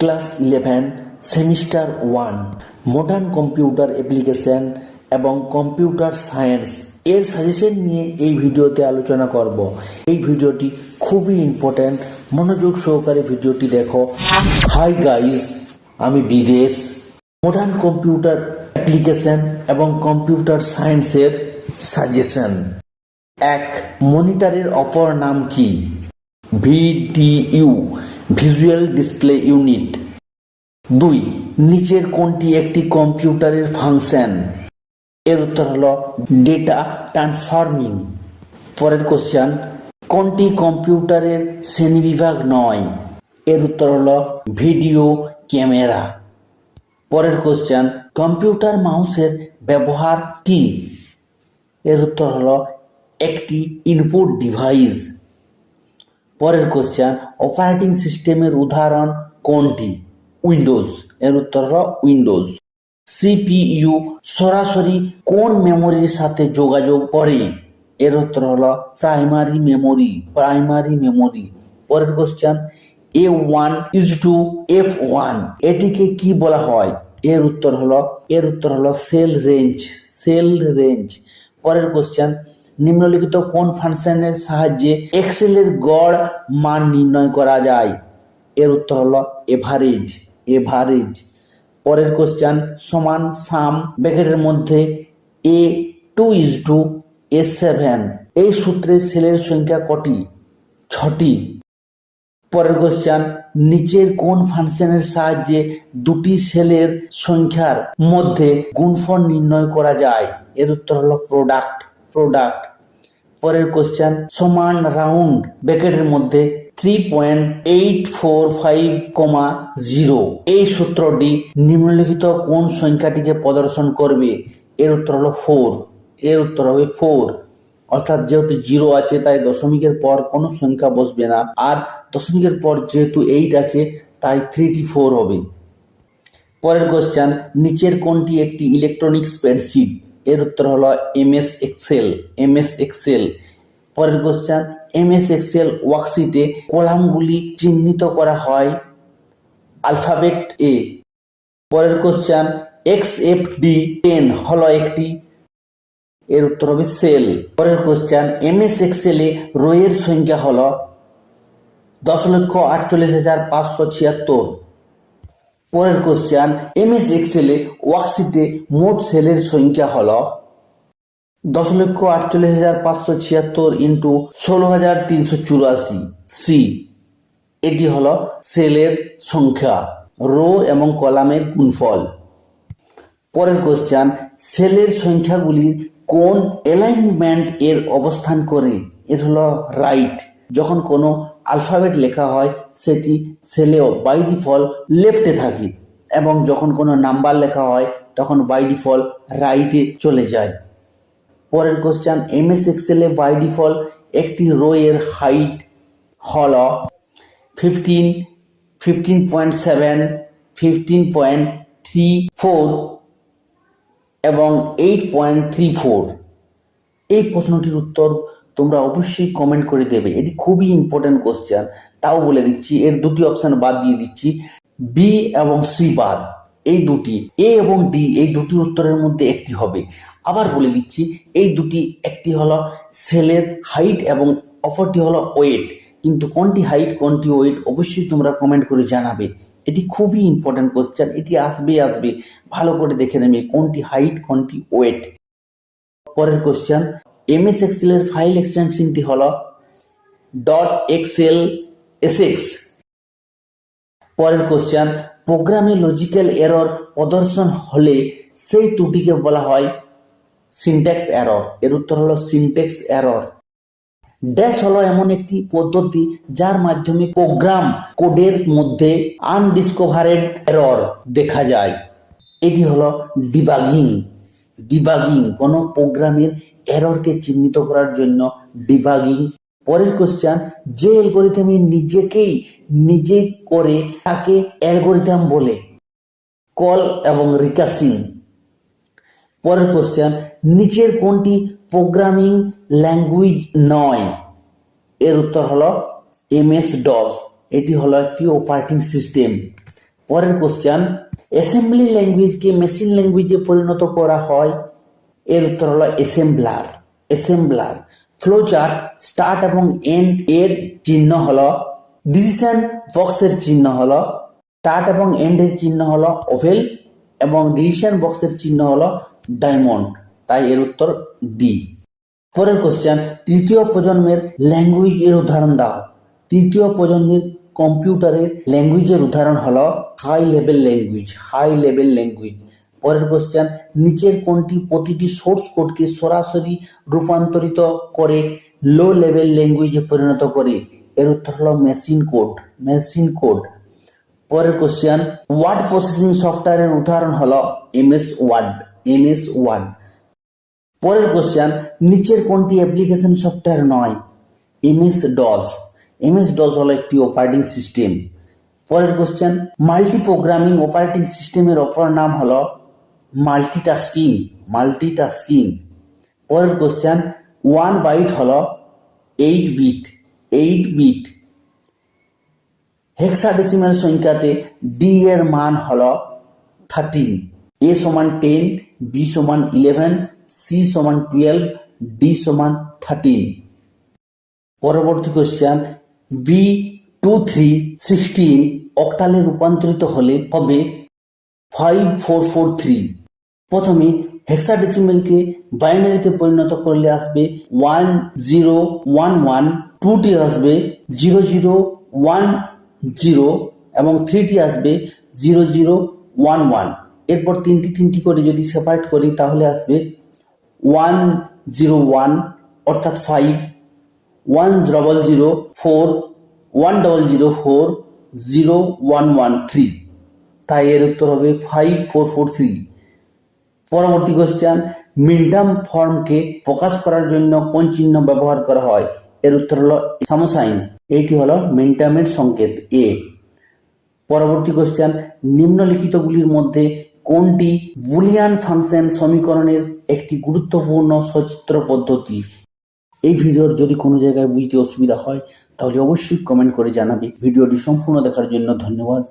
Class eleven, semester one modern computer application এবং computer science এর suggestion নিয়ে এই ভিডিওতে আলোচনা করব। এই ভিডিওটি খুবই ইম্পর্ট্যান্ট মনোযোগ সহকারে ভিডিওটি দেখো। হাই গাইজ আমি বিদেশ। মডার্ন কম্পিউটার অ্যাপ্লিকেশন এবং কম্পিউটার সায়েন্সের সাজেশন এক মনিটরের অপর নাম কি? VDU visual display unit. দুই, নিচের কোনটি একটি কম্পিউটারের ফাংশন। এর উত্তর হলো ডেটা ট্রান্সফর্মিং। পরের কোশ্চেন কোনটি কম্পিউটারের শ্রেণীবিভাগ নয়। এর উত্তর হলো ভিডিও ক্যামেরা। পরের কোশ্চেন, কম্পিউটার মাউসের ব্যবহার কি? এর উত্তর হলো একটি ইনপুট ডিভাইস। পরের কোশ্চেন অপারেটিং সিস্টেমের উদাহরণ কোনটি? উইন্ডোজ। এর উত্তর হল উইন্ডোজ। সিপিইউ সরাসরি কোন মেমোরির সাথে যোগাযোগ করে? এর উত্তর হলো প্রাইমারি মেমোরি প্রাইমারি মেমোরি পরের question A one is to F one এটিকে কি বলা হয়? এর উত্তর হলো, এর উত্তর হলো সেল রেঞ্জ সেল রেঞ্জ পরের কোশ্চেন নিম্নলিখিত কোন ফাংশনের সাহায্যে এক্সেলের গড় মান নির্ণয় করা যায়? এর উত্তর হলো এভারেজ এভারেজ পরের কোশ্চেন সমান সাম ব্র্যাকেটের মধ্যে A two is to A seven এই সূত্রে সেলের সংখ্যা কটি? ছটি। পরের কোশ্চেন নিচের কোন ফাংশনের সাহায্যে দুটি সেলের সংখ্যার মধ্যে গুণফল নির্ণয় করা যায়? এর উত্তর হলো প্রোডাক্ট প্রোডাক্ট পরের কোশ্চেন সমান রাউন্ড ব্র্যাকেটের মধ্যে three point eight four five comma zero এই সূত্রটি নিম্নলিখিত কোন সংখ্যাটিকে প্রদর্শন করবে? এর উত্তর হলো ফোর এর উত্তর হবে ফোর অর্থাৎ যেহেতু জিরো আছে, তাই দশমিকের পর কোনো সংখ্যা বসবে না। আর দশমিকের পর যেহেতু এইট আছে, তাই থ্রিটি ফোর হবে। পরের কোশ্চেন নিচের কোনটি একটি ইলেকট্রনিক স্প্রেডশিট এর উত্তর হলো M S Excel M S Excel. পরের কোশ্চেন এম এস এক্সেল ওয়ার্কশিটে কলামগুলি চিহ্নিত করা হয় আলফাবেট এ পরের question X F D ten হলো একটি, এর উত্তর হবে সেল পরের কোশ্চেন এম এস এক্সেলে রোয়ের সংখ্যা হলো দশ লক্ষ আটচল্লিশ হাজার পাঁচশো ছিয়াত্তর। পরের কোশ্চেন এম এস এক্সেলে ওয়ার্কশিটে মোট সেলের সংখ্যা হল দশ লক্ষ আটচল্লিশ হাজার পাঁচশো ছিয়াত্তর ইন্টু ষোলো হাজার তিনশো চুরাশি। সি এটি হল সেলের সংখ্যা রো এবং কলামের গুণফল। পরের কোশ্চেন সেলের সংখ্যাগুলির কোন অ্যালাইনমেন্ট এর অবস্থান করে? এর হলো রাইট যখন কোনো আলফাবেট লেখা হয়, সেটি সেলেও বাই ডিফল্ট লেফটে থাকে এবং যখন কোনো নাম্বার লেখা হয়, তখন বাই ডিফল্ট রাইটে চলে যায়। পরের কোশ্চেন এম এস এক্সেলে বাই ডিফল্ট একটি রো এর হাইট হল fifteen fifteen point seven fifteen point three four এবং এইট পয়েন্ট থ্রি ফোর এই প্রশ্নটির উত্তর তোমরা অবশ্যই কমেন্ট করে দেবে। এটি খুবই ইম্পর্টেন্ট কোশ্চেন তাও বলে দিচ্ছি, এর দুটি অপশন বাদ দিয়ে দিচ্ছি। বি এবং সি বাদ। এই দুটি এ এবং ডি এই দুটি উত্তরের মধ্যে একটি হবে। আবার বলে দিচ্ছি, এই দুটি একটি হলো সেলের হাইট এবং অপরটি হলো ওয়েট কিন্তু কোনটি হাইট কোনটি ওয়েট অবশ্যই তোমরা কমেন্ট করে জানাবে। এটি খুবই ইম্পর্টেন্ট কোশ্চেন এটি আসবে আসবে। ভালো করে দেখে নেবে কোনটি হাইট কোনটি ওয়েট পরের কোশ্চেন এমএস এক্সেলের ফাইল এক্সটেনশনটি হল. ডট এক্সেল এসএক্স পরের কোশ্চেন প্রোগ্রামে লজিক্যাল এরর প্রদর্শন হলে সেই ত্রুটিকে বলা হয় সিনট্যাক্স এরর এর উত্তর হলো সিনট্যাক্স এরর ড্যাশ হলো এমন একটি পদ্ধতি যার মাধ্যমে প্রোগ্রাম কোডের মধ্যে আনডিসকভারেড এরর দেখা যায়। এটি হলো ডিবাগিং ডিবাগিং কোনো প্রোগ্রামের এররকে চিহ্নিত করার জন্য ডিবাগিং পরের কোশ্চেন যে অ্যালগোরিদমে নিজেকেই নিজে করে তাকে অ্যালগোরিদম বলে। কল এবং রিকাসিং পরের কোশ্চেন নিচের কোনটি প্রোগ্রামিং ল্যাঙ্গুয়েজ নয়? এর উত্তর হলো এমএস ডস এটি হলো একটি অপারেটিং সিস্টেম পরের কোশ্চেন অ্যাসেম্বলি ল্যাঙ্গুয়েজকে মেশিন ল্যাঙ্গুয়েজে পরিণত করা হয়? এর উত্তর হলো অ্যাসেম্বলার অ্যাসেম্বলার ফ্লোচার্ট স্টার্ট এবং এন্ড এর চিহ্ন হলো ডিসিশন বক্সের চিহ্ন হলো স্টার্ট এবং এন্ড এর চিহ্ন হলো ওভেল এবং ডিসিশন বক্সের চিহ্ন হলো ডায়মন্ড তাই এর উত্তর ডি পরের কোশ্চেন তৃতীয় প্রজন্মের ল্যাঙ্গুয়েজ এর উদাহরণ দাও। তৃতীয় প্রজন্মের কম্পিউটারের ল্যাঙ্গুয়েজের উদাহরণ হলো high level language high level language পরের কোশ্চেন নিচের কোনটি প্রতিটি সোর্স কোডকে সরাসরি রূপান্তরিত করে লো লেভেল ল্যাঙ্গুয়েজে পরিণত করে? এর উত্তর হলো মেশিন কোড মেশিন কোড পরের কোশ্চেন ওয়ার্ড প্রসেসিং সফটওয়্যারের উদাহরণ হলো এমএস ওয়ার্ড এমএস ওয়ার্ড পরের কোশ্চেন নিচের কোনটি অ্যাপ্লিকেশন সফটওয়্যার নয়? এমএস ডস এমএস ডস হলো একটি অপারেটিং সিস্টেম পরের কোশ্চেন মাল্টি প্রোগ্রামিং অপারেটিং সিস্টেমের অপর নাম হলো মাল্টিটাস্কিং মাল্টিটাস্কিং পরের কোশ্চেন ওয়ান বাইট হল eight bit eight bit hexadecimal সংখ্যাতে D এর মান হল থার্টিন এ সমান টেন বি সমান ইলেভেন সি সমান টুয়েলভ ডি সমান থার্টিন পরবর্তী question B two three sixteen অক্টালে রূপান্তরিত হলে হবে ফাইভ ফোর ফোর থ্রি প্রথমে হেক্সাডেসিমেলকে বাইনারিতে পরিণত করলে আসবে ওয়ান জিরো ওয়ান ওয়ান টুটি আসবে জিরো জিরো ওয়ান জিরো এবং থ্রিটি আসবে জিরো জিরো ওয়ান ওয়ান এরপর তিনটি তিনটি করে যদি সেপারেট করি, তাহলে আসবে ওয়ান জিরো ওয়ান অর্থাৎ five one double zero four one double zero four zero one one three তাই এর উত্তর হবে ফাইভ ফোর ফোর থ্রি পরবর্তী কোশ্চেন মিন্টাম ফর্মকে প্রকাশ করার জন্য কোন চিহ্ন ব্যবহার করা হয়? এর উত্তর হলো সামোসাইন। এইটি হলো মিন্টামের সংকেত এ পরবর্তী কোশ্চেন নিম্নলিখিতগুলির মধ্যে কোনটি বুলিয়ান ফাংশন সমীকরণের একটি গুরুত্বপূর্ণ সচিত্র পদ্ধতি? এই ভিডিওর যদি কোনো জায়গায় বুঝতে অসুবিধা হয়, তাহলে অবশ্যই কমেন্ট করে জানাবে। ভিডিওটি সম্পূর্ণ দেখার জন্য ধন্যবাদ।